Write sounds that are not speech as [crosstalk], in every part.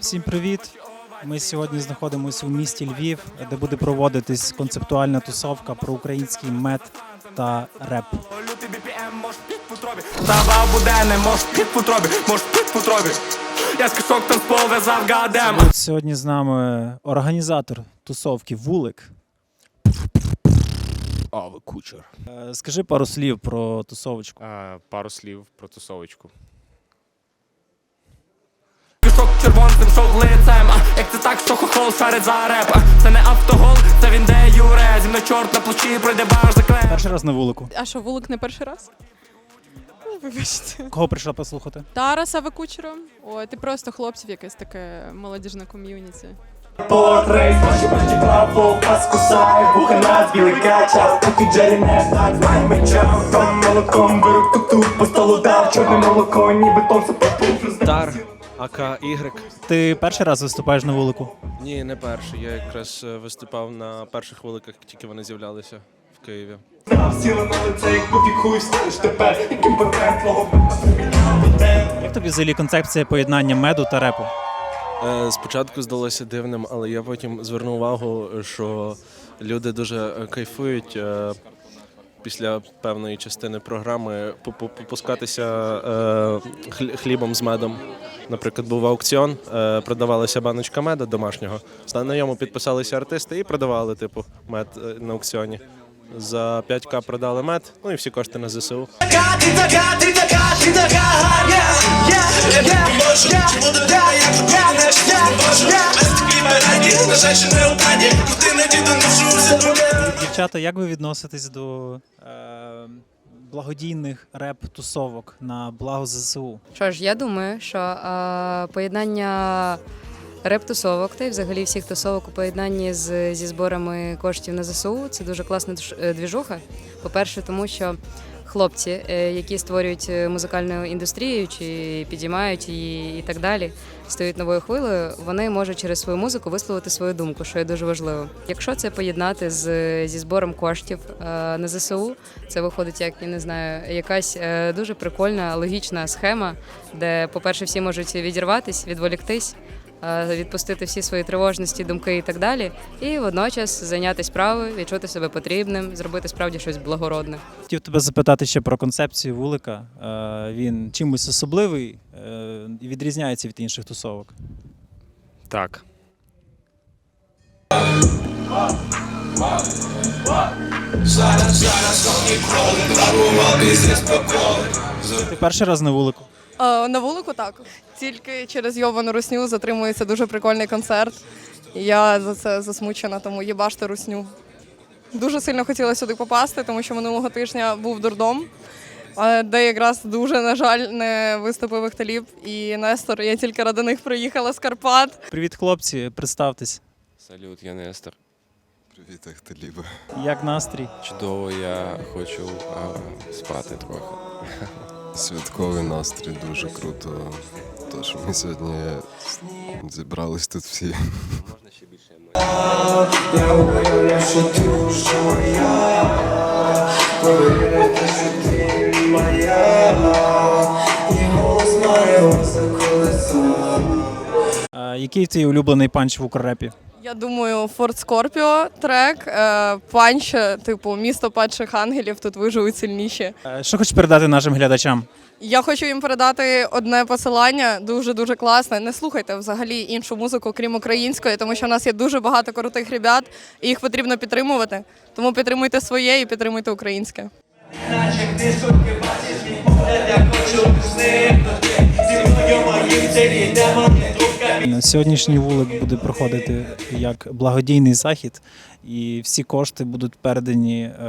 Всім привіт! Ми сьогодні знаходимося у місті Львів, де буде проводитись концептуальна тусовка про український мед та реп. Лютий BPM, може під в Трава буде, не може під в утробі, може під в Я з кишок танцпол вязав гадем сьогодні з нами організатор тусовки Вулик. А, ви кучер. Е, Скажи пару слів про тусовочку. А, пару слів про тусовочку. Червонцем, шов лицем а, Як це так, що хохол шарить за реп а, Це не автогол, це він де юре Зі мною чорт на плечі, пройде баш за клеп Перший раз на вулику. А що, вулик не перший раз? Ну, Вибачте. Кого прийшла послухати? Тараса Викучера. Ой, ти просто хлопців якесь таке молодіжне ком'юніті. Портрейс, бачи, бачи, право, пас кусає Вуха нас, білий кача Поки Джері не так, знає меча Том молоком беру ту по столу дав Чорне молоко, ніби том сапопу Дар, АК Y. Ти перший раз виступаєш на вулику. Ні, не перший. Я якраз е, виступав на перших великих, тільки вони з'являлися в Києві. Як пофіг тепер Яким пакет Як тобі взагалі концепція поєднання меду та репу? Е, Спочатку здалося дивним, але я потім звернув увагу, що люди дуже е, кайфують після певної частини програми попускатися е, хлібом з медом. Наприклад, був аукціон, е, продавалася баночка меду домашнього. На ньому підписалися артисти і продавали, типу, мед е, на аукціоні. За 5к продали мед, ну і всі кошти на ЗСУ. Дівчата, як ви відноситесь до е, благодійних реп-тусовок на благо ЗСУ? Що ж, я думаю, що е, поєднання реп-тусовок та й взагалі всіх тусовок у поєднанні з, зі зборами коштів на ЗСУ це дуже класна е, двіжуха. По-перше, тому що хлопці, е, які створюють е, музикальну індустрію чи підіймають її і так далі, стають новою хвилею, вони можуть через свою музику висловити свою думку, що є дуже важливо. Якщо це поєднати з, зі збором коштів е, на ЗСУ, це виходить як я не знаю, якась дуже прикольна логічна схема, де, по-перше, всі можуть відірватись, відволіктись, відпустити всі свої тривожності, думки і так далі, і водночас зайнятися справою, відчути себе потрібним, зробити справді щось благородне. Хотів тебе запитати ще про концепцію вулика. Е, Він чимось особливий е, і відрізняється від інших тусовок. Так. Ти перший раз на вулику. А, на вулику так. Тільки через йовану русню затримується дуже прикольний концерт. І я за це засмучена, тому їбаште русню. Дуже сильно хотіла сюди попасти, тому що минулого тижня був дурдом, а, де якраз дуже, на жаль, не виступив Ехталіп і Нестор. Я тільки ради них приїхала з Карпат. Привіт, хлопці, представтесь. Салют, я Нестор. Привіт, Ахталіба. Як настрій? Чудово, я хочу а, спати трохи. Святковий настрій дуже круто. То, що ми сьогодні зібрались тут всі. Е, Який твій улюблений панч в укррепі? Я думаю, Форт Скорпіо трек, е, панч, типу, місто падших ангелів, тут виживуть сильніші. Е, Що хочеш передати нашим глядачам? Я хочу їм передати одне посилання, дуже дуже класне. Не слухайте взагалі іншу музику, крім української, тому що в нас є дуже багато крутих ребят, і їх потрібно підтримувати. Тому підтримуйте своє і підтримуйте українське. Сьогоднішній вулик буде проходити як благодійний захід, і всі кошти будуть передані е,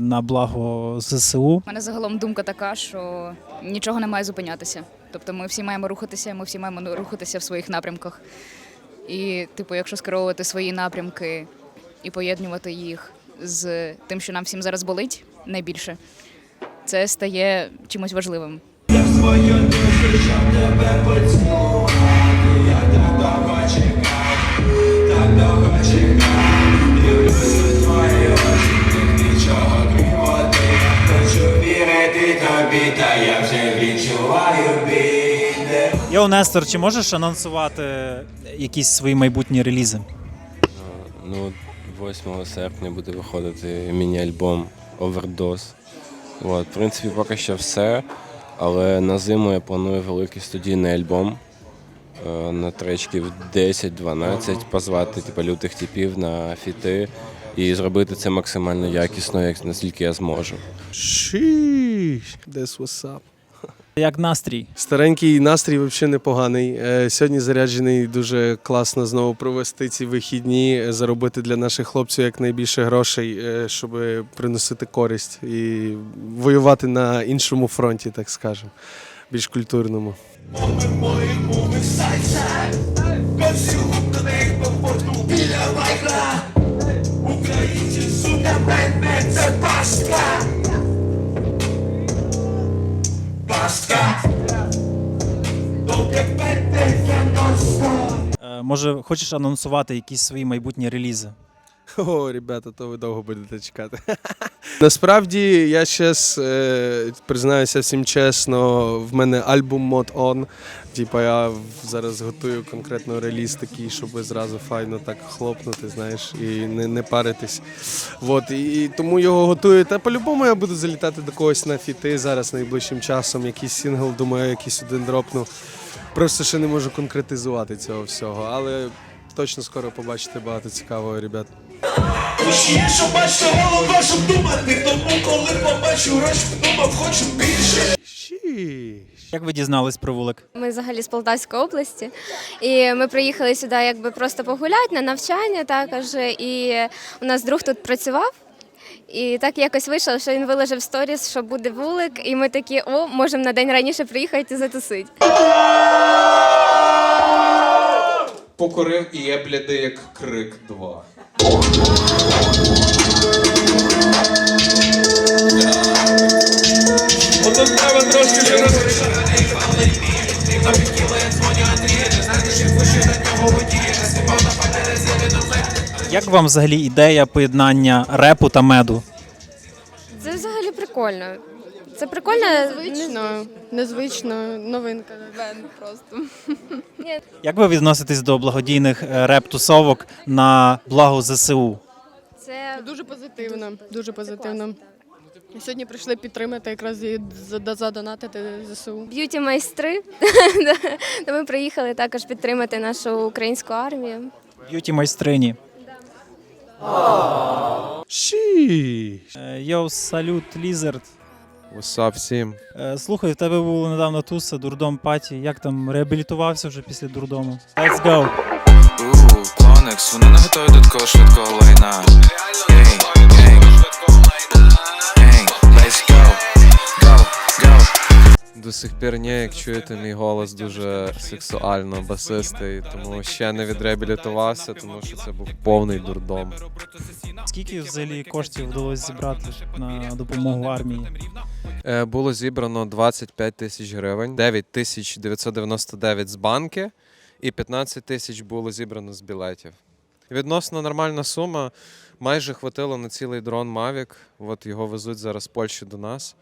на благо ЗСУ. У мене загалом думка така, що нічого не має зупинятися. Тобто ми всі маємо рухатися, ми всі маємо рухатися в своїх напрямках. І, типу, якщо скеровувати свої напрямки і поєднувати їх з тим, що нам всім зараз болить найбільше, це стає чимось важливим. Я Йоу, Нестор, чи можеш анонсувати якісь свої майбутні релізи? Ну, 8 серпня буде виходити міні-альбом Overdose. От, в принципі, поки що все. Але на зиму я планую великий студійний альбом е, на тречків 10-12, позвати типу, лютих типів на фіти і зробити це максимально якісно, як наскільки я зможу. Шіш, That's what's up. Як настрій? Старенький настрій взагалі непоганий. Е, Сьогодні заряджений дуже класно знову провести ці вихідні, е, заробити для наших хлопців якнайбільше грошей, е, щоб приносити користь і воювати на іншому фронті, так скажемо, більш культурному. Е, Може, хочеш анонсувати якісь свої майбутні релізи? О, ребята, то ви довго будете чекати. [laughs] Насправді, я зараз е, признаюся всім чесно, в мене альбом мод on. Типа я зараз готую конкретно реліз такий, щоб зразу файно так хлопнути, знаєш, і не, не паритись. Вот, і, і тому його готую. Та по-любому я буду залітати до когось на фіти зараз найближчим часом. Якийсь сингл, думаю, якийсь один дропну. Просто ще не можу конкретизувати цього всього, але точно скоро побачите багато цікавого, ребят. Душі, що бачите, голова, щоб думати, тому коли побачу гроші, думав, хочу більше. Шіш. Як ви дізнались про вулик? Ми взагалі з Полтавської області, і ми приїхали сюди якби просто погуляти на навчання також. І у нас друг тут працював. І так якось вийшло, що він виложив сторіс, що буде вулик, і ми такі, о, можемо на день раніше приїхати і затусити. Покорив і є блядий, як крик 2. Як вам взагалі ідея поєднання репу та меду? Це взагалі прикольно. Це прикольно. Незвично, незвично, новинка. просто. Як ви відноситесь до благодійних е, реп-тусовок на благо ЗСУ? Це Дуже позитивно, дуже позитивно. Сьогодні прийшли підтримати якраз і задонатити ЗСУ. б'юті майстри. [laughs] Ми приїхали також підтримати нашу українську армію. Б'юті майстрині. Шіш. Е, Йоу, салют, лізерд. Васап всім. Е, Слухай, в тебе було недавно туса, дурдом паті. Як там реабілітувався вже після дурдому? Let's go! Ууу, Клоникс, вони не готові до такого швидкого лайна. Гей, гей, let's До сих пір ні, як чуєте, мій голос дуже сексуально басистий, тому ще не відреабілітувався, тому що це був повний дурдом. Скільки взагалі коштів вдалося зібрати на допомогу армії? Е, Було зібрано 25 тисяч гривень, 9 тисяч 999 з банки і 15 тисяч було зібрано з білетів. Відносно нормальна сума. Майже хватило на цілий дрон Mavic. От його везуть зараз з Польщі до нас.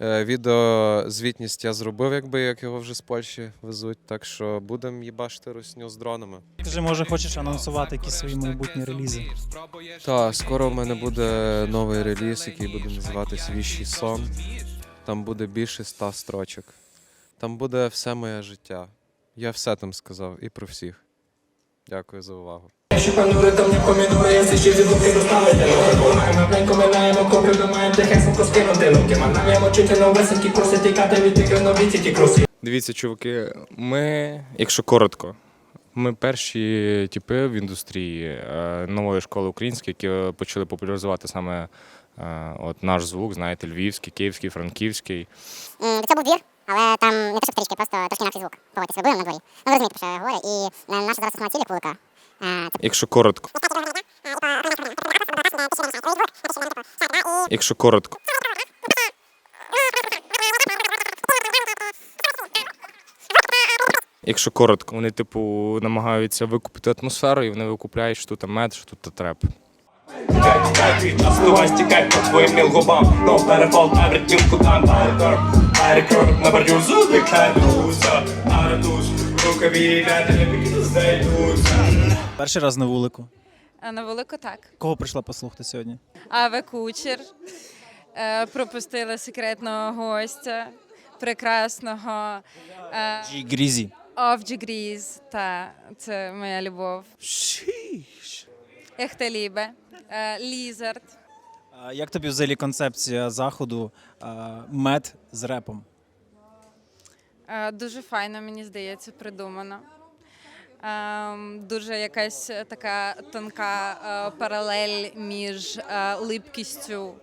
Е, Відео звітність я зробив, якби як його вже з Польщі везуть. Так що будемо їбашити русню з дронами. Скажи, може, хочеш анонсувати якісь свої майбутні релізи? Так, скоро в мене буде новий реліз, який буде називатись Віщий сон. Там буде більше ста строчок. Там буде все моє життя. Я все там сказав і про всіх. Дякую за увагу. Що панури, там не помінури, я ще зі думки доставити. Думаємо, пленько минаємо, копію думаємо, тихенько скинути руки. Манаємо чути новесенькі курси, тікати від тих новіці ті круси. Дивіться, чуваки, ми, якщо коротко, ми перші типи в індустрії е, нової школи української, які почали популяризувати саме е, от наш звук, знаєте, львівський, київський, франківський. Це був двір, але там не те, що трішки, просто трошки інакший звук. Поводьте себе будемо на дворі. Ну, ви розумієте, про що я говорю. І е, наша зараз основна ціль як вулика. Е, Якщо коротко. Якщо коротко. Якщо коротко, вони, типу, намагаються викупити атмосферу, і вони викупляють, що тут мед, що тут треп. Ну, рукаві, не знайдуться. Перший раз на вулику. А на велику так. Кого прийшла послухати сьогодні? Аве Кучер. Е, пропустила секретного гостя, прекрасного е, Джі Грізі. Of Degrees. Та це моя любов. Ехтелібе. Е, Лізард. А Як тобі взагалі концепція заходу а, мед з репом? Е, Дуже файно, мені здається, придумано. Ем, Дуже якась така тонка е, паралель між е, липкістю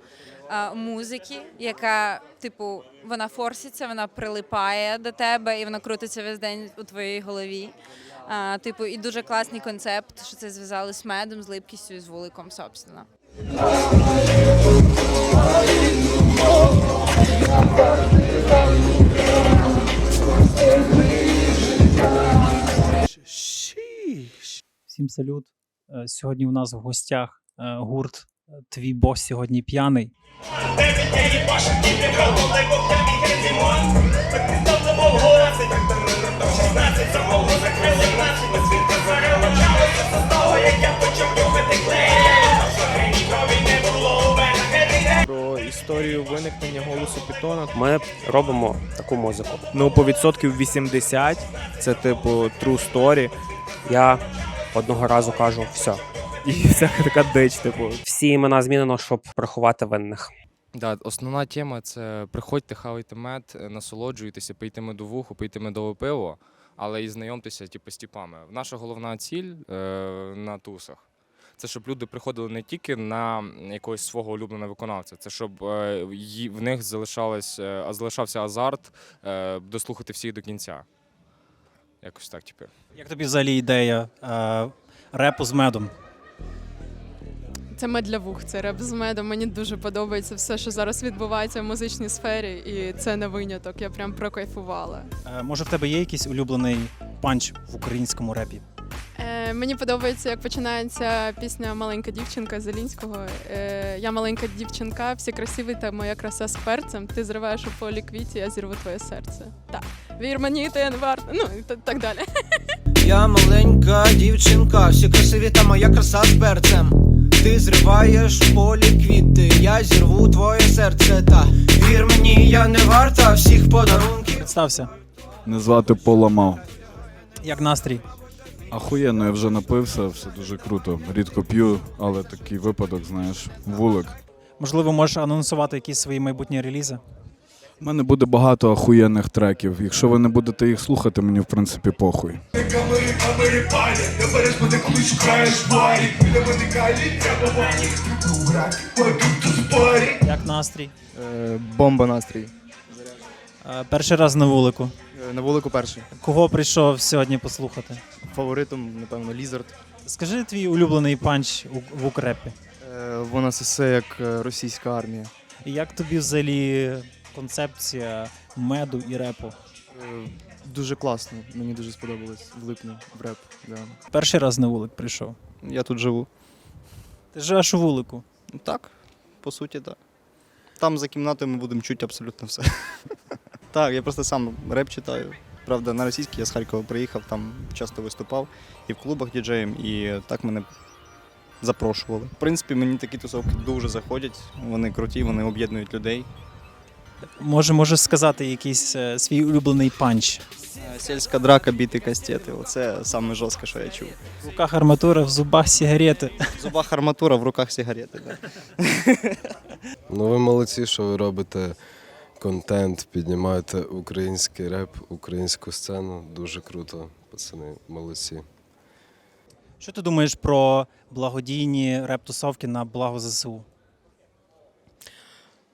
е, музики, яка, типу, вона форситься, вона прилипає до тебе і вона крутиться весь день у твоїй голові. Типу, і дуже класний концепт, що це зв'язали з медом, з липкістю і з вуликом, собственно. Всім салют. Е, Сьогодні у нас в гостях е, гурт е, Твій бос сьогодні п'яний. про історію виникнення голосу Пітона. Ми робимо таку музику. Ну, по відсотків 80 це типу true story. Я одного разу кажу все. І всяка така дич, типу. Всі імена змінено, щоб приховати винних. Да, основна тема це приходьте, хавайте мед, насолоджуйтеся, пийте медовуху, пийте медове пиво, але і знайомтеся типу, з тіпами. Наша головна ціль е, на тусах. Це щоб люди приходили не тільки на якогось свого улюбленого виконавця, це щоб е, в них залишалось, е, а залишався азарт е, дослухати всіх до кінця. Якось так, типу. Як тобі взагалі ідея е, репу з медом? Це мед для вух, це реп з медом. Мені дуже подобається все, що зараз відбувається в музичній сфері, і це не виняток. Я прям прокайфувала. Е, може, в тебе є якийсь улюблений панч в українському репі? Е, мені подобається, як починається пісня Маленька дівчинка Зелінського. Е, я маленька дівчинка, всі красиві, та моя краса з перцем. Ти зриваєш у полі квіті, я зірву твоє серце. Так, вір мені, ти не варта. Ну і так далі. Я маленька дівчинка, всі красиві та моя краса з перцем. Ти зриваєш в полі квіти, я зірву твоє серце. Та вір мені, я не варта всіх подарунків. Представся. Не звати Поламав. Як настрій? Ахуєнно, я вже напився, все дуже круто. Рідко п'ю, але такий випадок, знаєш, вулик. Можливо, можеш анонсувати якісь свої майбутні релізи? У мене буде багато ахуєнних треків. Якщо ви не будете їх слухати, мені в принципі похуй. Як настрій? Бомба настрій. Е, перший раз на вулику. Е, На вулику перший. Кого прийшов сьогодні послухати? Фаворитом, напевно, Лізард. Скажи твій улюблений панч у- в укрепі. Е, Вона сесе як е, російська армія. І як тобі взагалі концепція меду і репу? Е, Дуже класно, мені дуже сподобалось. Влипну в реп. Да. Перший раз на вулик прийшов. Я тут живу. Ти живеш у вулику. Так, по суті, так. Там за кімнатою ми будемо чути абсолютно все. [laughs] Так, я просто сам реп читаю. Правда, на російській я з Харкова приїхав, там часто виступав і в клубах діджеєм, і так мене запрошували. В принципі, мені такі тусовки дуже заходять. Вони круті, вони об'єднують людей. Може, можеш сказати якийсь е, свій улюблений панч. Е, Сільська драка, біти кастети. Оце саме жорстке, що я чув. В руках арматура, в зубах сигарети. В зубах арматура, в руках сигарети. Да. Ну ви молодці, що ви робите контент, піднімаєте український реп, українську сцену. Дуже круто, пацани, молодці. Що ти думаєш про благодійні реп-тусовки на благо ЗСУ?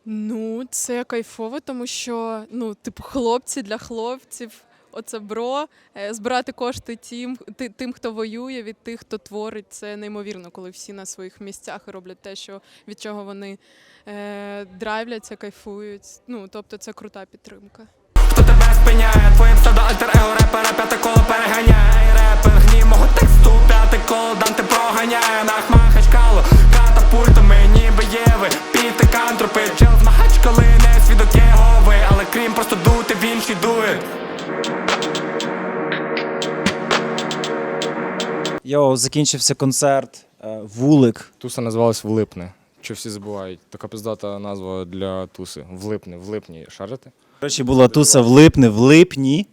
Ну, це кайфово, тому що ну, типу, хлопці для хлопців. Оце бро, Е, збирати кошти тим, ти- тим, хто воює, від тих, хто творить. Це неймовірно, коли всі на своїх місцях роблять те, що від чого вони е, драйвляться, кайфують. Ну, тобто це крута підтримка. Хто тебе спиняє? Твоїм псевдо альтер его репера п'яте коло переганяє Репер гні тексту п'яте коло Данте проганяє Нах махачкало пультами, ніби єви Піти кантропи, чел змагач, коли не свідок Єгови Але крім просто дути, в іншій дує Йоу, закінчився концерт. Е, вулик. Туса називалась Влипне. Чи всі забувають? Така пиздата назва для туси. Влипне, в липні. До речі, була туса в липні, в липні.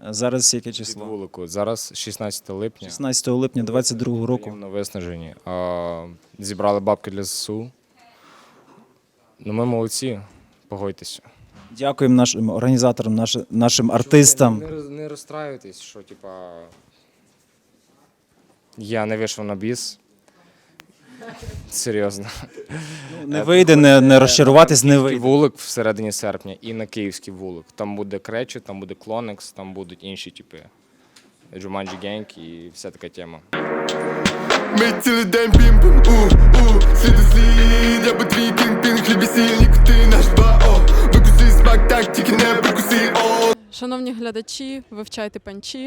Зараз яке Під число? вулику. Зараз 16 липня. 16 липня 22 року. На виснаженні. А, зібрали бабки для ЗСУ. Ну, ми молодці, погодьтеся. Дякуємо нашим організаторам, наш- нашим артистам. Не, роз- не розстраюйтесь, що типа. Я не вийшов на біс. Серйозно. Не вийде, не, не розчаруватись, не Київський вийде. вулик всередині серпня і на київський вулик. Там буде Кречі, там буде Клонекс, там будуть інші типи. Джуманджі Генг і вся така тема. Ми цілий день бім бім у у слід у слід, я би твій кінг-пінг, хлібі сіль, ти наш два о Викуси смак, так тільки не прикуси о Шановні глядачі, вивчайте панчі.